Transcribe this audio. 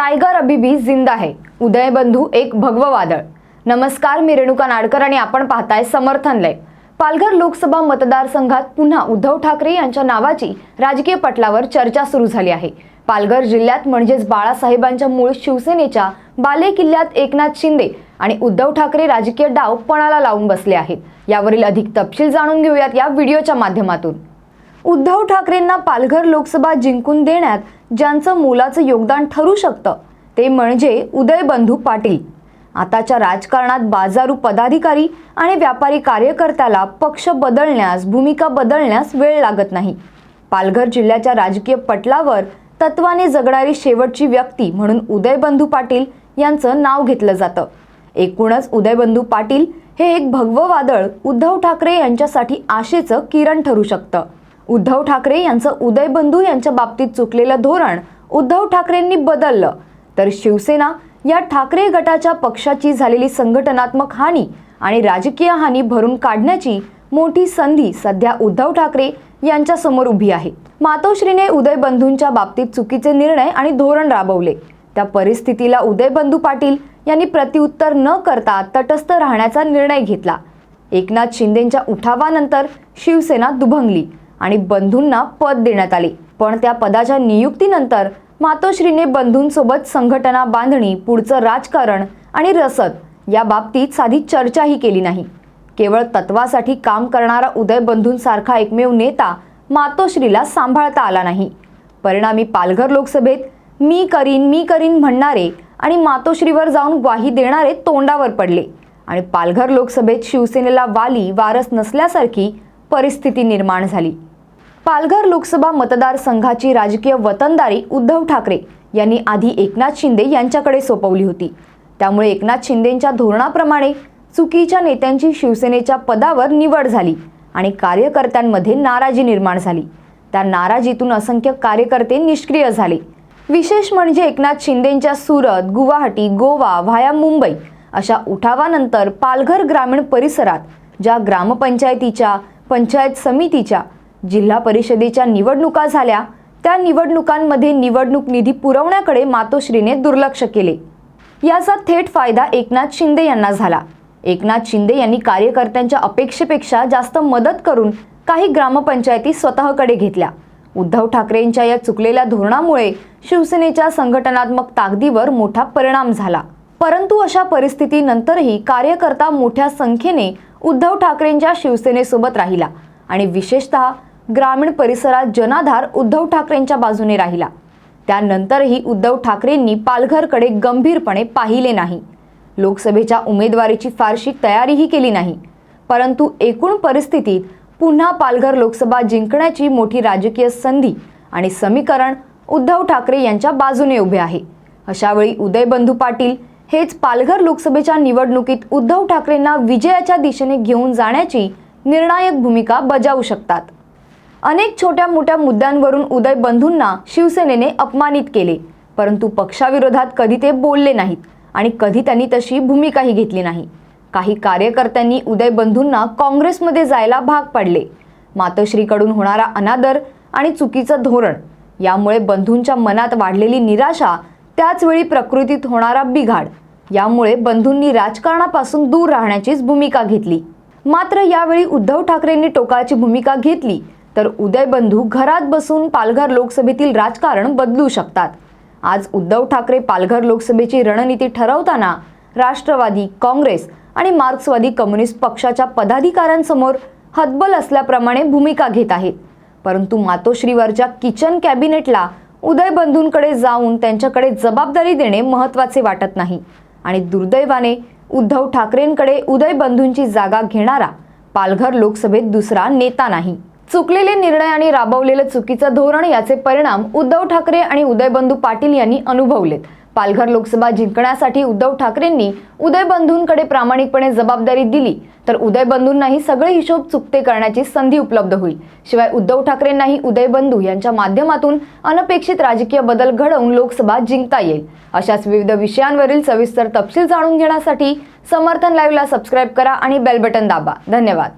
Tiger अबिबी जिंदा है उदय बंधू एक भगव वादळ नमस्कार मी रेणुका नाडकर आणि आपण पाहताय समर्थन लय. पालघर लोकसभा मतदारसंघात पुन्हा उद्धव ठाकरे यांच्या नावाची राजकीय पटलावर चर्चा सुरू झाली आहे. पालघर जिल्ह्यात म्हणजेच बाळासाहेबांच्या मूळ शिवसेनेच्या बाले किल्ल्यात एकनाथ शिंदे आणि उद्धव ठाकरे राजकीय डाव पणाला लावून बसले आहेत. यावरील अधिक तपशील जाणून घेऊयात या व्हिडिओच्या माध्यमातून. उद्धव ठाकरेंना पालघर लोकसभा जिंकून देण्यात ज्यांचं मोलाचं योगदान ठरू शकतं ते म्हणजे उदयबंधू पाटील. आताच्या राजकारणात बाजारू पदाधिकारी आणि व्यापारी कार्यकर्त्याला पक्ष बदलण्यास भूमिका बदलण्यास वेळ लागत नाही. पालघर जिल्ह्याच्या राजकीय पटलावर तत्वाने जगणारी शेवटची व्यक्ती म्हणून उदयबंधू पाटील यांचं नाव घेतलं जातं. एकूणच उदयबंधू पाटील हे एक भगवं वादळ उद्धव ठाकरे यांच्यासाठी आशेचं किरण ठरू शकतं. उद्धव ठाकरे यांचं उदयबंधू यांच्या बाबतीत चुकलेलं धोरण उद्धव ठाकरेंनी बदललं. तर शिवसेना या ठाकरे गटाच्या पक्षाची झालेली संघटनात्मक हानी आणि राजकीय हानी भरून काढण्याची मोठी संधी सध्या उद्धव ठाकरे यांच्या समोर उभी आहे. मातोश्रीने उदयबंधूंच्या बाबतीत चुकीचे निर्णय आणि धोरण राबवले. त्या परिस्थितीला उदयबंधू पाटील यांनी प्रत्युत्तर न करता तटस्थ राहण्याचा निर्णय घेतला. एकनाथ शिंदेंच्या उठावानंतर शिवसेना दुभंगली. आणि बंधूंना पद देण्यात आले. पण त्या पदाच्या नियुक्तीनंतर मातोश्रीने बंधूंसोबत संघटना बांधणी पुढचं राजकारण आणि रसद या बाबतीत साधी चर्चाही केली नाही. केवळ तत्वासाठी काम करणारा उदय बंधूंसारखा एकमेव नेता मातोश्रीला सांभाळता आला नाही. परिणामी पालघर लोकसभेत मी करीन मी करीन म्हणणारे आणि मातोश्रीवर जाऊन ग्वाही देणारे तोंडावर पडले. आणि पालघर लोकसभेत शिवसेनेला वाली वारस नसल्यासारखी परिस्थिती निर्माण झाली. पालघर लोकसभा मतदारसंघाची राजकीय वतनदारी उद्धव ठाकरे यांनी आधी एकनाथ शिंदे यांच्याकडे सोपवली होती. त्यामुळे एकनाथ शिंदेंच्या धोरणाप्रमाणे चुकीच्या नेत्यांची शिवसेनेच्या पदावर निवड झाली आणि कार्यकर्त्यांमध्ये नाराजी निर्माण झाली. त्या नाराजीतून असंख्य कार्यकर्ते निष्क्रिय झाले. विशेष म्हणजे एकनाथ शिंदेंच्या सुरत गुवाहाटी गोवा व्हाया मुंबई अशा उठावानंतर पालघर ग्रामीण परिसरात ज्या ग्रामपंचायतीच्या पंचायत समितीच्या जिल्हा परिषदेच्या निवडणुका झाल्या. त्या निवडणुकांमध्ये निवडणूक निधी पुरवण्याकडे मातोश्रीने दुर्लक्ष केले. याचा थेट फायदा एकनाथ शिंदे यांना झाला. एकनाथ शिंदे यांनी कार्यकर्त्यांच्या अपेक्षेपेक्षा जास्त मदत करून काही ग्रामपंचायती स्वतःकडे घेतल्या. उद्धव ठाकरेंच्या या चुकलेल्या धोरणामुळे शिवसेनेच्या संघटनात्मक ताकदीवर मोठा परिणाम झाला. परंतु अशा परिस्थितीनंतरही कार्यकर्ता मोठ्या संख्येने उद्धव ठाकरेंच्या शिवसेनेसोबत राहिला आणि विशेषतः ग्रामीण परिसरात जनाधार उद्धव ठाकरेंच्या बाजूने राहिला. त्यानंतरही उद्धव ठाकरेंनी पालघरकडे गंभीरपणे पाहिले नाही. लोकसभेच्या उमेदवारीची फारशी तयारीही केली नाही. परंतु एकूण परिस्थितीत पुन्हा पालघर लोकसभा जिंकण्याची मोठी राजकीय संधी आणि समीकरण उद्धव ठाकरे यांच्या बाजूने उभे आहे. अशावेळी उदयबंधू पाटील हेच पालघर लोकसभेच्या निवडणुकीत उद्धव ठाकरेंना विजयाच्या दिशेने घेऊन जाण्याची निर्णायक भूमिका बजावू शकतात. अनेक छोट्या मोठ्या मुद्द्यांवरून उदय बंधूंना शिवसेनेने अपमानित केले. परंतु पक्षाविरोधात कधी ते बोलले नाहीत आणि कधी त्यांनी तशी भूमिकाही घेतली नाही. काही कार्यकर्त्यांनी उदय बंधूंना काँग्रेसमध्ये जायला भाग पाडले. मातोश्रीकडून होणारा अनादर आणि चुकीचं धोरण यामुळे बंधूंच्या मनात वाढलेली निराशा त्याचवेळी प्रकृतीत होणारा बिघाड यामुळे बंधूंनी राजकारणापासून दूर राहण्याचीच भूमिका घेतली. मात्र यावेळी उद्धव ठाकरेंनी टोकाची भूमिका घेतली तर उदय बंधू घरात बसून पालघर लोकसभेतील राजकारण बदलू शकतात. आज उद्धव ठाकरे पालघर लोकसभेची रणनीती ठरवताना राष्ट्रवादी काँग्रेस आणि मार्क्सवादी कम्युनिस्ट पक्षाच्या पदाधिकाऱ्यांसमोर हतबल असल्याप्रमाणे भूमिका घेत आहेत. परंतु मातोश्रीवरच्या किचन कॅबिनेटला उदय बंधूंकडे जाऊन त्यांच्याकडे जबाबदारी देणे महत्त्वाचे वाटत नाही. आणि दुर्दैवाने उद्धव ठाकरेंकडे उदय बंधूंची जागा घेणारा पालघर लोकसभेत दुसरा नेता नाही. चुकलेले निर्णय आणि राबवलेलं चुकीचं धोरण याचे परिणाम उद्धव ठाकरे आणि उदयबंधू पाटील यांनी अनुभवलेत. पालघर लोकसभा जिंकण्यासाठी उद्धव ठाकरेंनी उदयबंधूंकडे प्रामाणिकपणे जबाबदारी दिली तर उदयबंधूंनाही सगळे हिशोब चुकते करण्याची संधी उपलब्ध होईल. शिवाय उद्धव ठाकरेंनाही उदयबंधू यांच्या माध्यमातून अनपेक्षित राजकीय बदल घडवून लोकसभा जिंकता येईल. अशाच विविध विषयांवरील सविस्तर तपशील जाणून घेण्यासाठी समर्थन लाईव्हला सबस्क्राईब करा आणि बेल बटन दाबा. धन्यवाद.